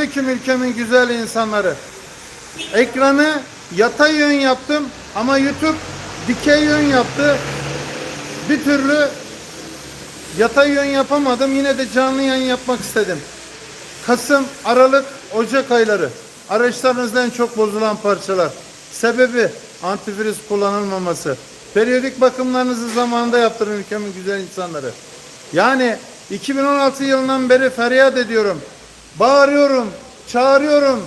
Selamünaleyküm ülkemin güzel insanları. Ekranı yatay yön yaptım ama YouTube dikey yön yaptı. Bir türlü yatay yön yapamadım. Yine de canlı yayın yapmak istedim. Kasım, Aralık, Ocak ayları. Araçlarınızda en çok bozulan parçalar. Sebebi antifriz kullanılmaması. Periyodik bakımlarınızı zamanında yaptırın ülkemin güzel insanları. Yani 2016 yılından beri feryat ediyorum. Bağırıyorum, çağırıyorum.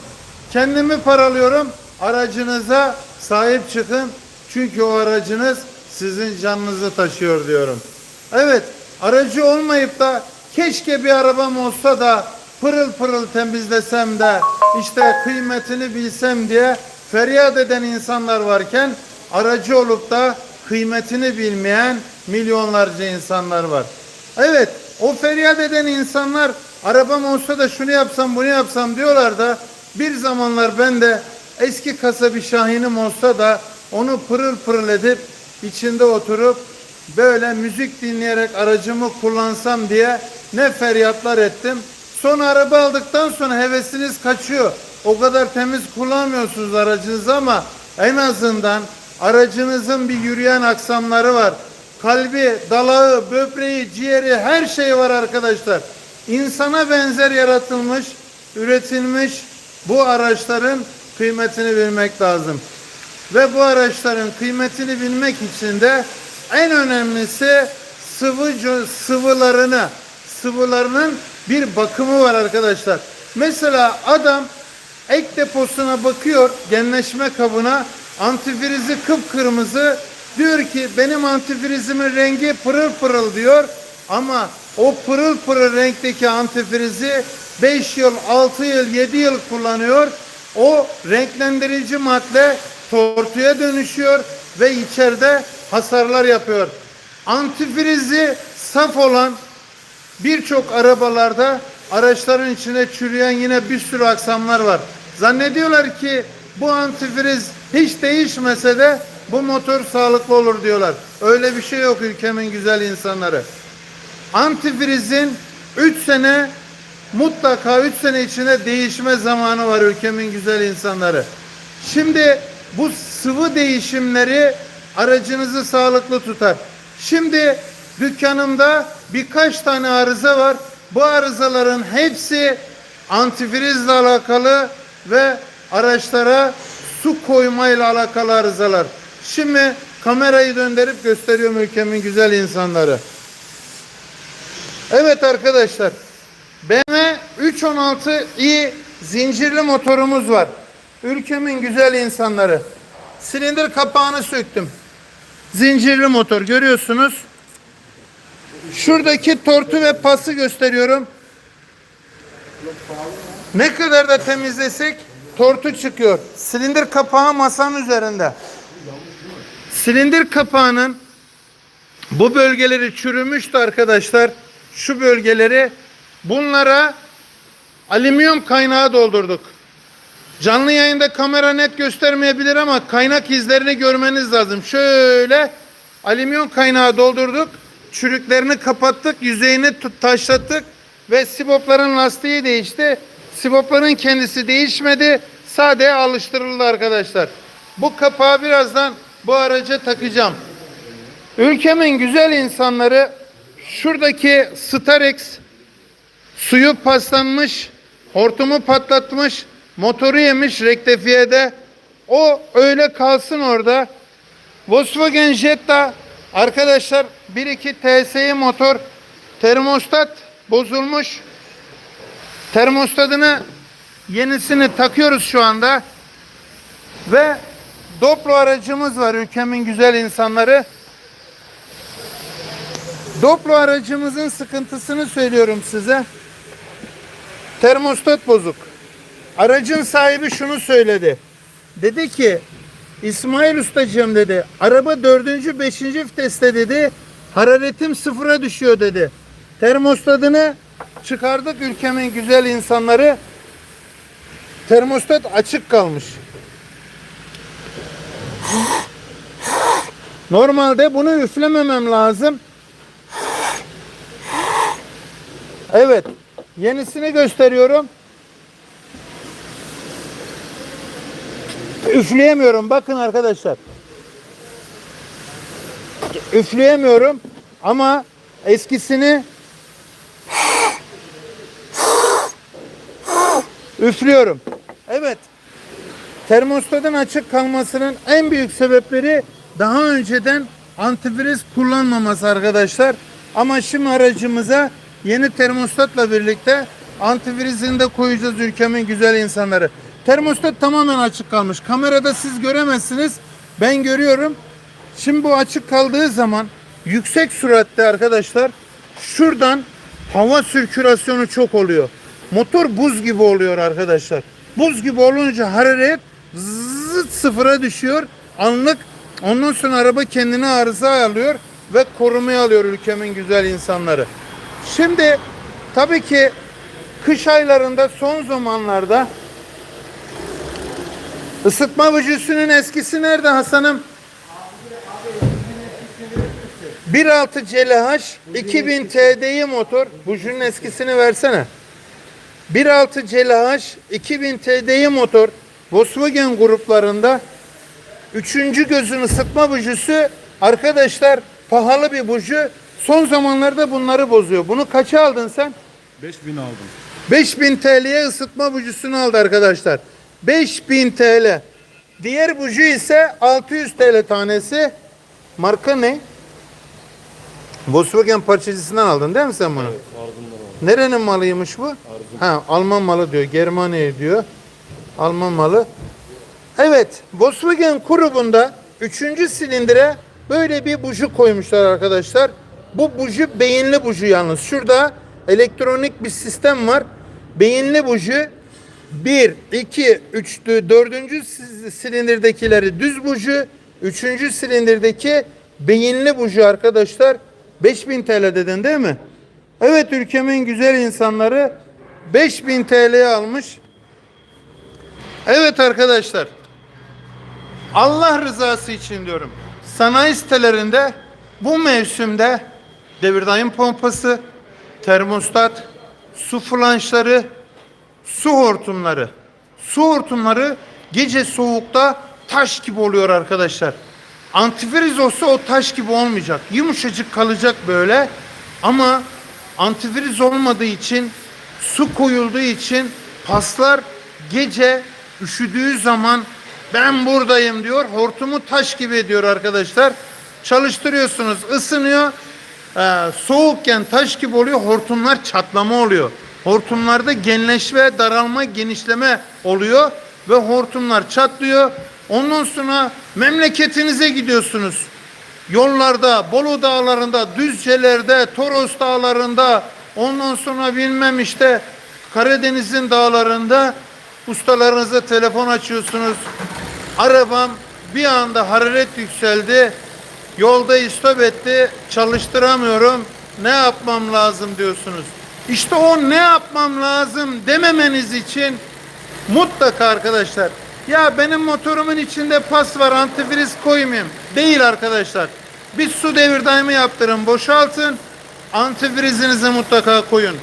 Kendimi paralıyorum. Aracınıza sahip çıkın. Çünkü o aracınız sizin canınızı taşıyor diyorum. Evet, aracı olmayıp da keşke bir arabam olsa da pırıl pırıl temizlesem de işte kıymetini bilsem diye feryat eden insanlar varken aracı olup da kıymetini bilmeyen milyonlarca insanlar var. Evet, o feryat eden insanlar arabam olsa da şunu yapsam bunu yapsam diyorlar da bir zamanlar ben de eski kasa bir şahinim olsa da onu pırıl pırıl edip içinde oturup böyle müzik dinleyerek aracımı kullansam diye ne feryatlar ettim. Sonra araba aldıktan sonra hevesiniz kaçıyor. O kadar temiz kullanmıyorsunuz aracınızı ama en azından aracınızın bir yürüyen aksamları var. Kalbi, dalağı, böbreği, ciğeri her şey var arkadaşlar. İnsana benzer yaratılmış, üretilmiş bu araçların kıymetini bilmek lazım. Ve bu araçların kıymetini bilmek için de en önemlisi sıvı sıvılarını, sıvılarının bir bakımı var arkadaşlar. Mesela adam ek deposuna bakıyor, genleşme kabına antifrizi kıpkırmızı diyor ki benim antifrizimin rengi pırıl pırıl diyor ama o pırıl pırıl renkteki antifrizi 5 yıl, 6 yıl, 7 yıl kullanıyor. O renklendirici madde tortuya dönüşüyor ve içeride hasarlar yapıyor. Antifrizi saf olan birçok arabalarda araçların içine çürüyen yine bir sürü aksamlar var. Zannediyorlar ki bu antifriz hiç değişmese de bu motor sağlıklı olur diyorlar. Öyle bir şey yok ülkemin güzel insanları. Antifrizin 3 sene mutlaka 3 sene içinde değişme zamanı var ülkemin güzel insanları. Şimdi bu sıvı değişimleri aracınızı sağlıklı tutar. Şimdi dükkanımda birkaç tane arıza var. Bu arızaların hepsi antifrizle alakalı ve araçlara su koymayla alakalı arızalar. Şimdi kamerayı döndürüp gösteriyorum ülkemin güzel insanları. Evet arkadaşlar. BMW 316i zincirli motorumuz var. Ülkemin güzel insanları. Silindir kapağını söktüm. Zincirli motor görüyorsunuz. Şuradaki tortu ve pası gösteriyorum. Ne kadar da temizlesek tortu çıkıyor. Silindir kapağı masanın üzerinde. Silindir kapağının bu bölgeleri çürümüştü arkadaşlar. Şu bölgeleri bunlara alüminyum kaynağı doldurduk. Canlı yayında kamera net göstermeyebilir ama kaynak izlerini görmeniz lazım. Şöyle alüminyum kaynağı doldurduk. Çürüklerini kapattık. Yüzeyini taşlattık. Ve sibopların lastiği değişti. Sibopların kendisi değişmedi. Sade alıştırıldı arkadaşlar. Bu kapağı birazdan bu araca takacağım. Ülkemin güzel insanları şuradaki Starex suyu paslanmış, hortumu patlatmış, motoru yemiş rektifiyede. O öyle kalsın orada. Volkswagen Jetta arkadaşlar 1.2 TSI motor termostat bozulmuş. Termostatını yenisini takıyoruz şu anda. Ve Doplo aracımız var ülkemin güzel insanları. Doplo aracımızın sıkıntısını söylüyorum size. Termostat bozuk. Aracın sahibi şunu söyledi. Dedi ki İsmail Ustacığım dedi. Araba dördüncü, beşinci viteste dedi. Hararetim sıfıra düşüyor dedi. Termostatını çıkardık ülkemin güzel insanları. Termostat açık kalmış. Normalde bunu üflememem lazım. Evet. Yenisini gösteriyorum. Üfleyemiyorum. Bakın arkadaşlar. Üfleyemiyorum. Ama eskisini üflüyorum. Evet. Termostatın açık kalmasının en büyük sebepleri daha önceden antifriz kullanmaması arkadaşlar. Ama şimdi aracımıza yeni termostatla birlikte antifrizini de koyacağız ülkemin güzel insanları. Termostat tamamen açık kalmış. Kamerada siz göremezsiniz. Ben görüyorum. Şimdi bu açık kaldığı zaman yüksek süratte arkadaşlar şuradan hava sirkülasyonu çok oluyor. Motor buz gibi oluyor arkadaşlar. Buz gibi olunca hararet zıt sıfıra düşüyor. Anlık ondan sonra araba kendini arıza alıyor ve korumaya alıyor ülkemin güzel insanları. Şimdi tabii ki kış aylarında son zamanlarda ısıtma vücusunun eskisi nerede Hasan'ım? 1.6 CLH 2000 TDI motor. Bujunun eskisini versene. 1.6 CLH 2000 TDI motor Volkswagen gruplarında üçüncü gözün ısıtma bujusu arkadaşlar pahalı bir buju. Son zamanlarda bunları bozuyor. Bunu kaça aldın sen? 5000 aldım. 5000 TL'ye ısıtma bujusunu aldı arkadaşlar. 5000 TL. Diğer buju ise 600 TL tanesi. Marka ne? Volkswagen parçacısından aldın değil mi sen bunu? Ardından aldım. Nerenin malıymış bu? Ha, Alman malı diyor. Germaniye diyor. Alman malı. Evet, Volkswagen grubunda 3. silindire böyle bir buju koymuşlar arkadaşlar. Bu buju beyinli buju yalnız. Şurada elektronik bir sistem var. Beyinli buju 1, 2, 3, 4. silindirdekileri düz buju, 3. silindirdeki beyinli buju arkadaşlar 5000 TL dedin değil mi? Evet ülkemin güzel insanları 5000 TL'ye almış. Evet arkadaşlar. Allah rızası için diyorum. Sanayi sitelerinde bu mevsimde devirdaim pompası, termostat, su flanşları, su hortumları. Su hortumları gece soğukta taş gibi oluyor arkadaşlar. Antifriz olsa o taş gibi olmayacak. Yumuşacık kalacak böyle. Ama antifriz olmadığı için su koyulduğu için paslar gece üşüdüğü zaman ben buradayım diyor. Hortumu taş gibi ediyor arkadaşlar. Çalıştırıyorsunuz ısınıyor. Ee, soğukken taş gibi oluyor. Hortumlar çatlama oluyor. Hortumlarda genleşme, daralma, genişleme oluyor. Ve hortumlar çatlıyor. Ondan sonra memleketinize gidiyorsunuz. Yollarda, Bolu dağlarında, Düzce'lerde, Toros dağlarında, ondan sonra bilmem işte Karadeniz'in dağlarında ustalarınıza telefon açıyorsunuz. Arabam bir anda hararet yükseldi. Yolda istop etti. Çalıştıramıyorum. Ne yapmam lazım diyorsunuz. İşte o ne yapmam lazım dememeniz için mutlaka arkadaşlar ya benim motorumun içinde pas var antifriz koymayayım. Değil arkadaşlar. Bir su devir daimi yaptırın boşaltın. Antifrizinizi mutlaka koyun.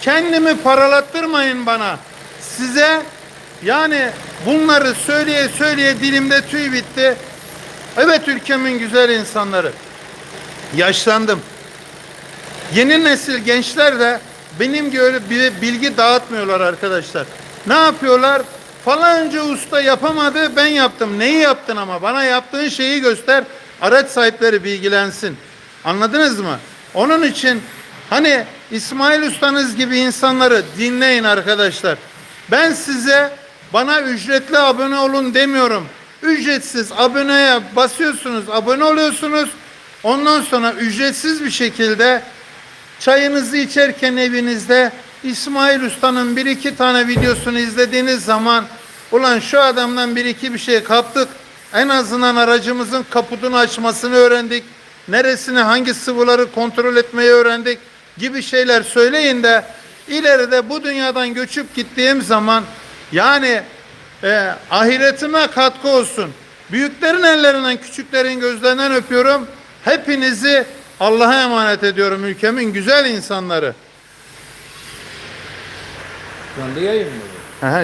Kendimi paralattırmayın bana. Size yani bunları söyleye söyleye dilimde tüy bitti. Evet ülkemin güzel insanları. Yaşlandım. Yeni nesil gençler de benim gibi bir bilgi dağıtmıyorlar arkadaşlar. Ne yapıyorlar? Falanca usta yapamadı ben yaptım. Neyi yaptın ama? Bana yaptığın şeyi göster. Araç sahipleri bilgilensin. Anladınız mı? Onun için hani İsmail ustanız gibi insanları dinleyin arkadaşlar. Ben size bana ücretli abone olun demiyorum. Ücretsiz aboneye basıyorsunuz, abone oluyorsunuz. Ondan sonra ücretsiz bir şekilde Çayınızı içerken evinizde İsmail Usta'nın bir iki tane videosunu izlediğiniz zaman ulan şu adamdan bir iki bir şey kaptık. En azından aracımızın kaputunu açmasını öğrendik. Neresini hangi sıvıları kontrol etmeyi öğrendik gibi şeyler söyleyin de ileride bu dünyadan göçüp gittiğim zaman yani e, ahiretime katkı olsun. Büyüklerin ellerinden küçüklerin gözlerinden öpüyorum. Hepinizi Allah'a emanet ediyorum ülkemin güzel insanları. Anda yayın mı?